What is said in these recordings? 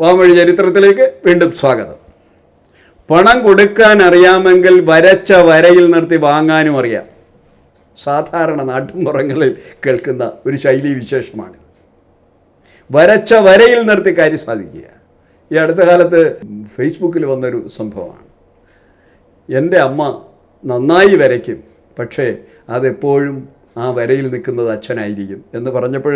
വാമൊഴി ചരിത്രത്തിലേക്ക് വീണ്ടും സ്വാഗതം. പണം കൊടുക്കാൻ അറിയാമെങ്കിൽ വരച്ച വരയിൽ നിർത്തി വാങ്ങാനും അറിയാം. സാധാരണ നാട്ടുമ്പുറങ്ങളിൽ കേൾക്കുന്ന ഒരു ശൈലി വിശേഷമാണ്. വരച്ച വരയിൽ നിർത്തി കാര്യം സാധിക്കുക. ഈ അടുത്ത കാലത്ത് ഫേസ്ബുക്കിൽ വന്നൊരു സംഭവമാണ്. എന്റെ അമ്മ നന്നായി വരയ്ക്കും പക്ഷേ അതെപ്പോഴും ആ വരയിൽ നിൽക്കുന്നത് അച്ഛനായിരിക്കും എന്ന് പറഞ്ഞപ്പോൾ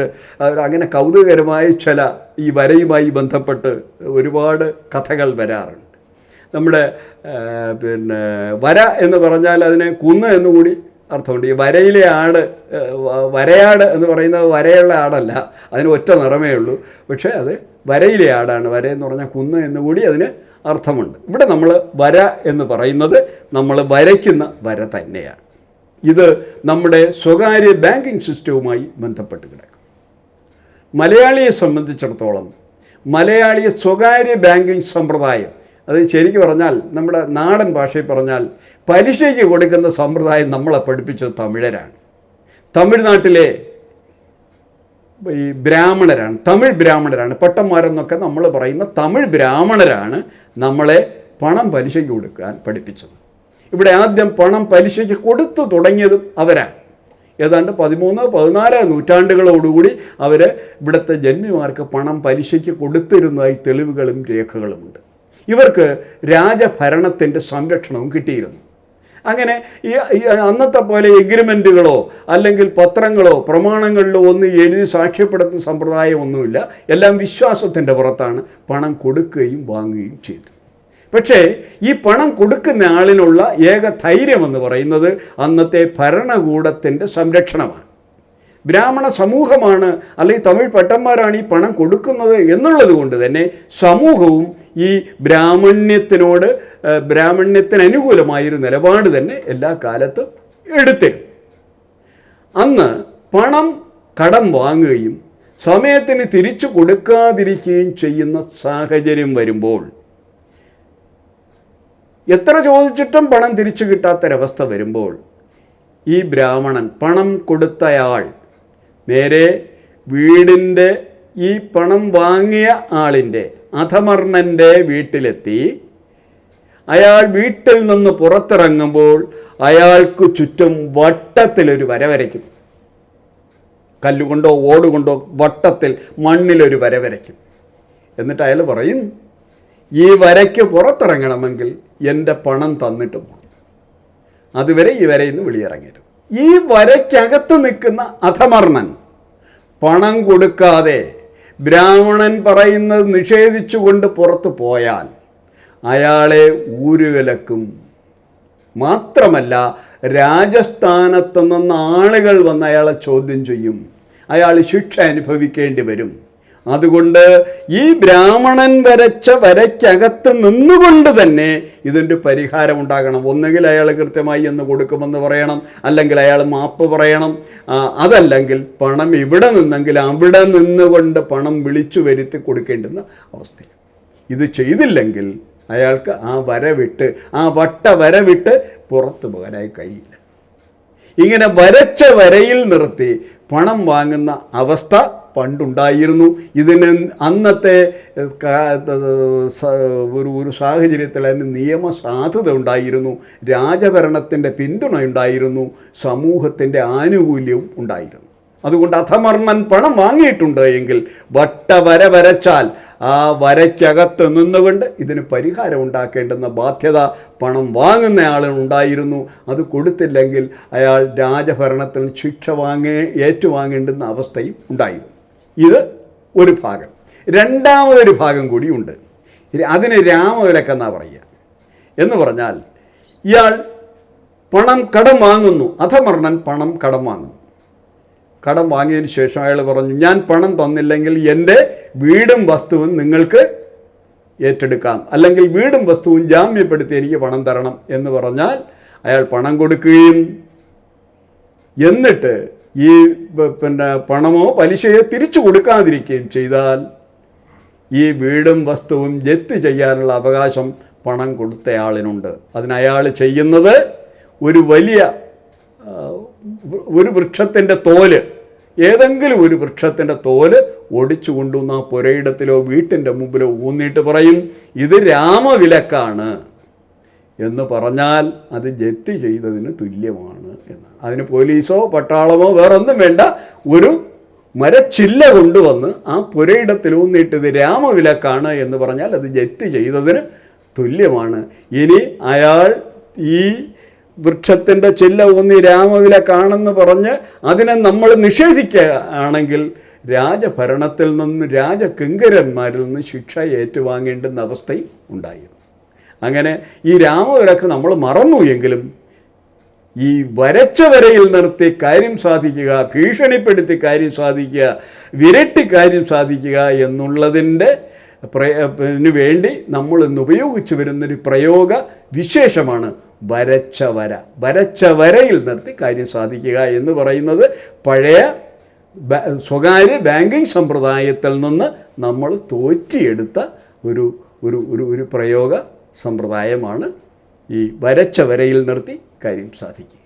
അങ്ങനെ കൗതുകകരമായ ചില ഈ വരയുമായി ബന്ധപ്പെട്ട് ഒരുപാട് കഥകൾ വരാറുണ്ട്. നമ്മുടെ പിന്നെ വര എന്ന് പറഞ്ഞാൽ അതിനെ കുന്ന് എന്നുകൂടി അർത്ഥമുണ്ട്. ഈ വരയിലെ ആട് വരയാട് എന്ന് പറയുന്നത് വരയുള്ള ആടല്ല അതിന് ഒറ്റ നിറമേ ഉള്ളൂ. പക്ഷേ അത് വരയിലെ ആടാണ്. വര എന്ന് പറഞ്ഞാൽ കുന്ന് എന്നുകൂടി അതിന് അർത്ഥമുണ്ട്. ഇവിടെ നമ്മൾ വര എന്ന് പറയുന്നത് നമ്മൾ വരയ്ക്കുന്ന വര തന്നെയാണ്. ഇത് നമ്മുടെ സ്വകാര്യ ബാങ്കിങ് സിസ്റ്റവുമായി ബന്ധപ്പെട്ട് കിടക്കും. മലയാളിയെ സംബന്ധിച്ചിടത്തോളം മലയാളിയെ സ്വകാര്യ ബാങ്കിങ് സമ്പ്രദായം അത് ശരിക്കും പറഞ്ഞാൽ നമ്മുടെ നാടൻ ഭാഷയിൽ പറഞ്ഞാൽ പലിശയ്ക്ക് കൊടുക്കുന്ന സമ്പ്രദായം നമ്മളെ പഠിപ്പിച്ചത് തമിഴരാണ്. തമിഴ്നാട്ടിലെ ഈ ബ്രാഹ്മണരാണ് തമിഴ് ബ്രാഹ്മണരാണ്. പട്ടന്മാരെന്നൊക്കെ നമ്മൾ പറയുന്ന തമിഴ് ബ്രാഹ്മണരാണ് നമ്മളെ പണം പലിശയ്ക്ക് കൊടുക്കാൻ പഠിപ്പിച്ചത്. ഇവിടെ ആദ്യം പണം പലിശയ്ക്ക് കൊടുത്തു തുടങ്ങിയതും അവരാണ് ഏതാണ്ട് പതിമൂന്ന് പതിനാല് നൂറ്റാണ്ടുകളോടുകൂടി അവർ ഇവിടുത്തെ ജന്മിമാർക്ക് പണം പലിശയ്ക്ക് കൊടുത്തിരുന്നതായി തെളിവുകളും രേഖകളുമുണ്ട്. ഇവർക്ക് രാജഭരണത്തിന്റെ സംരക്ഷണവും കിട്ടിയിരുന്നു. അങ്ങനെ ഈ അന്നത്തെ പോലെ എഗ്രിമെന്റുകളോ അല്ലെങ്കിൽ പത്രങ്ങളോ പ്രമാണങ്ങളിലോ ഒന്നും എഴുതി സാക്ഷ്യപ്പെടുത്തുന്ന സമ്പ്രദായമൊന്നുമില്ല എല്ലാം വിശ്വാസത്തിന്റെ പുറത്താണ് പണം കൊടുക്കുകയും വാങ്ങുകയും ചെയ്തു. പക്ഷേ ഈ പണം കൊടുക്കുന്ന ആളിനുള്ള ഏക ധൈര്യം എന്ന് പറയുന്നത് അന്നത്തെ ഭരണകൂടത്തിന്റെ സംരക്ഷണമാണ്. ബ്രാഹ്മണ സമൂഹമാണ് അല്ലെങ്കിൽ തമിഴ് പട്ടന്മാരാണ് ഈ പണം കൊടുക്കുന്നത് എന്നുള്ളത് കൊണ്ട് തന്നെ സമൂഹവും ഈ ബ്രാഹ്മണ്യത്തിനോട് ബ്രാഹ്മണ്യത്തിനനുകൂലമായൊരു നിലപാട് തന്നെ എല്ലാ കാലത്തും എടുത്തിരുന്നു. അന്ന് പണം കടം വാങ്ങുകയും സമയത്തിന് തിരിച്ചു കൊടുക്കാതിരിക്കുകയും ചെയ്യുന്ന സാഹചര്യം വരുമ്പോൾ എത്ര ചോദിച്ചിട്ടും പണം തിരിച്ചു കിട്ടാത്തൊരവസ്ഥ വരുമ്പോൾ ഈ ബ്രാഹ്മണൻ പണം കൊടുത്തയാൾ നേരെ വീടിന്റെ ഈ പണം വാങ്ങിയ ആളിന്റെ അധമർണന്റെ വീട്ടിലെത്തി. അയാൾ വീട്ടിൽ നിന്ന് പുറത്തിറങ്ങുമ്പോൾ അയാൾക്ക് ചുറ്റും വട്ടത്തിലൊരു വര വരയ്ക്കും. കല്ലുകൊണ്ടോ ഓടുകൊണ്ടോ വട്ടത്തിൽ മണ്ണിലൊരു വര വരയ്ക്കും. എന്നിട്ട് അയാൾ പറയും ഈ വരയ്ക്ക് പുറത്തിറങ്ങണമെങ്കിൽ എന്റെ പണം തന്നിട്ട് പോകണം അതുവരെ ഈ വരെ നിന്ന് വെളിയിറങ്ങരുത് ഈ വരയ്ക്കകത്ത് നിൽക്കുന്ന അധമർണൻ പണം കൊടുക്കാതെ ബ്രാഹ്മണൻ പറയുന്നത് നിഷേധിച്ചുകൊണ്ട് പുറത്തു പോയാൽ അയാളെ ഊരുകലക്കും. മാത്രമല്ല രാജസ്ഥാനത്ത് നിന്ന് ആളുകൾ വന്ന് അയാളെ ചോദ്യം ചെയ്യും. അയാൾ ശിക്ഷ അനുഭവിക്കേണ്ടി വരും. അതുകൊണ്ട് ഈ ബ്രാഹ്മണൻ വരച്ച വരയ്ക്കകത്ത് നിന്നുകൊണ്ട് തന്നെ ഇതിന്റെ പരിഹാരം ഉണ്ടാകണം. ഒന്നുകിൽ അയാൾ കൃത്യമായി എന്ന് കൊടുക്കുമെന്ന് പറയണം അല്ലെങ്കിൽ അയാൾ മാപ്പ് പറയണം. അതല്ലെങ്കിൽ പണം ഇവിടെ നിന്നെങ്കിൽ അവിടെ നിന്നുകൊണ്ട് പണം വിളിച്ചു വരുത്തി കൊടുക്കേണ്ടുന്ന അവസ്ഥ ഇത് ചെയ്തില്ലെങ്കിൽ അയാൾക്ക് ആ വര വിട്ട് ആ വട്ട വര വിട്ട് പുറത്തു പോകാനായി കഴിയില്ല. ഇങ്ങനെ വരച്ച വരയിൽ നിർത്തി പണം വാങ്ങുന്ന അവസ്ഥ പണ്ടുണ്ടായിരുന്നു. ഇതിന് അന്നത്തെ ഒരു ഒരു സാഹചര്യത്തിൽ അതിന് നിയമസാധുത ഉണ്ടായിരുന്നു. രാജഭരണത്തിന്റെ പിന്തുണ ഉണ്ടായിരുന്നു. സമൂഹത്തിന്റെ ആനുകൂല്യവും ഉണ്ടായിരുന്നു. അതുകൊണ്ട് അധമർമ്മൻ പണം വാങ്ങിയിട്ടുണ്ട് എങ്കിൽ വട്ടവര വരച്ചാൽ ആ വരയ്ക്കകത്ത് നിന്നുകൊണ്ട് ഇതിന് പരിഹാരം ഉണ്ടാക്കേണ്ടുന്ന ബാധ്യത പണം വാങ്ങുന്ന ആളിനുണ്ടായിരുന്നു അത് കൊടുത്തില്ലെങ്കിൽ അയാൾ രാജഭരണത്തിൽ ശിക്ഷ വാങ്ങേ ഏറ്റുവാങ്ങേണ്ടുന്ന അവസ്ഥയും ഉണ്ടായിരുന്നു. ഇത് ഒരു ഭാഗം. രണ്ടാമതൊരു ഭാഗം കൂടിയുണ്ട് അതിന് രാമവിലക്കെന്നാ പറയുക? എന്ന് പറഞ്ഞാൽ ഇയാൾ പണം കടം വാങ്ങുന്നു. അധമർണൻ പണം കടം വാങ്ങുന്നു. കടം വാങ്ങിയതിന് ശേഷം അയാൾ പറഞ്ഞു ഞാൻ പണം തന്നില്ലെങ്കിൽ എന്റെ വീടും വസ്തുവും നിങ്ങൾക്ക് ഏറ്റെടുക്കാം. അല്ലെങ്കിൽ വീടും വസ്തുവും ജാമ്യപ്പെടുത്തി എനിക്ക് പണം തരണം. എന്ന് പറഞ്ഞാൽ അയാൾ പണം കൊടുക്കുകയും എന്നിട്ട് ഈ പിന്നെ പണമോ പലിശയോ തിരിച്ചു കൊടുക്കാതിരിക്കുകയും ചെയ്താൽ ഈ വീടും വസ്തുവും ജപ്തി ചെയ്യാനുള്ള അവകാശം പണം കൊടുത്തയാളിനുണ്ട് അതിനയാൾ ചെയ്യുന്നത് ഒരു വലിയ ഒരു വൃക്ഷത്തിന്റെ തോൽ ഏതെങ്കിലും ഒരു വൃക്ഷത്തിന്റെ തോൽ ഒടിച്ചു കൊണ്ടുവന്ന് ആ പുരയിടത്തിലോ വീട്ടിന്റെ മുമ്പിലോ ഊന്നിട്ട് പറയും ഇത് രാമവിലക്കാണ് എന്ന് പറഞ്ഞാൽ അത് ജപ്തി ചെയ്തതിന് തുല്യമാണ് എന്ന്. അതിന് പോലീസോ പട്ടാളമോ വേറൊന്നും വേണ്ട ഒരു മരച്ചില്ല കൊണ്ടുവന്ന് ആ പുരയിടത്തിൽ ഇത് രാമവിലക്കാണ് എന്ന് പറഞ്ഞാൽ അത് ജപ്തി ചെയ്തതിന് തുല്യമാണ്. ഇനി അയാൾ ഈ വൃക്ഷത്തിന്റെ ചില്ല ഊന്നി രാമവില കാണെന്ന് പറഞ്ഞ് അതിനെ നമ്മൾ നിഷേധിക്കുകയാണെങ്കിൽ രാജഭരണത്തിൽ നിന്ന് രാജകിങ്കരന്മാരിൽ നിന്ന് ശിക്ഷ ഏറ്റുവാങ്ങേണ്ടുന്ന അവസ്ഥയും ഉണ്ടായി. അങ്ങനെ ഈ രാമവിലക്ക് നമ്മൾ മറന്നു എങ്കിലും ഈ വരച്ച വരയിൽ നിർത്തി കാര്യം സാധിക്കുക ഭീഷണിപ്പെടുത്തി കാര്യം സാധിക്കുക വിരട്ടി കാര്യം സാധിക്കുക എന്നുള്ളതിന്റെ പ്രയ വേണ്ടി നമ്മൾ ഇന്ന് ഉപയോഗിച്ചു വരുന്നൊരു പ്രയോഗ വിശേഷമാണ് വരച്ച വര വരച്ച വരയിൽ നിർത്തി കാര്യം സാധിക്കുക എന്ന് പറയുന്നത് പഴയ സ്വകാര്യ ബാങ്കിങ് സമ്പ്രദായത്തിൽ നിന്ന് നമ്മൾ തോറ്റിയെടുത്ത ഒരു ഒരു ഒരു ഒരു പ്രയോഗ സമ്പ്രദായമാണ് ഈ വരച്ച വരയിൽ നിർത്തി കാര്യം സാധിക്കുക.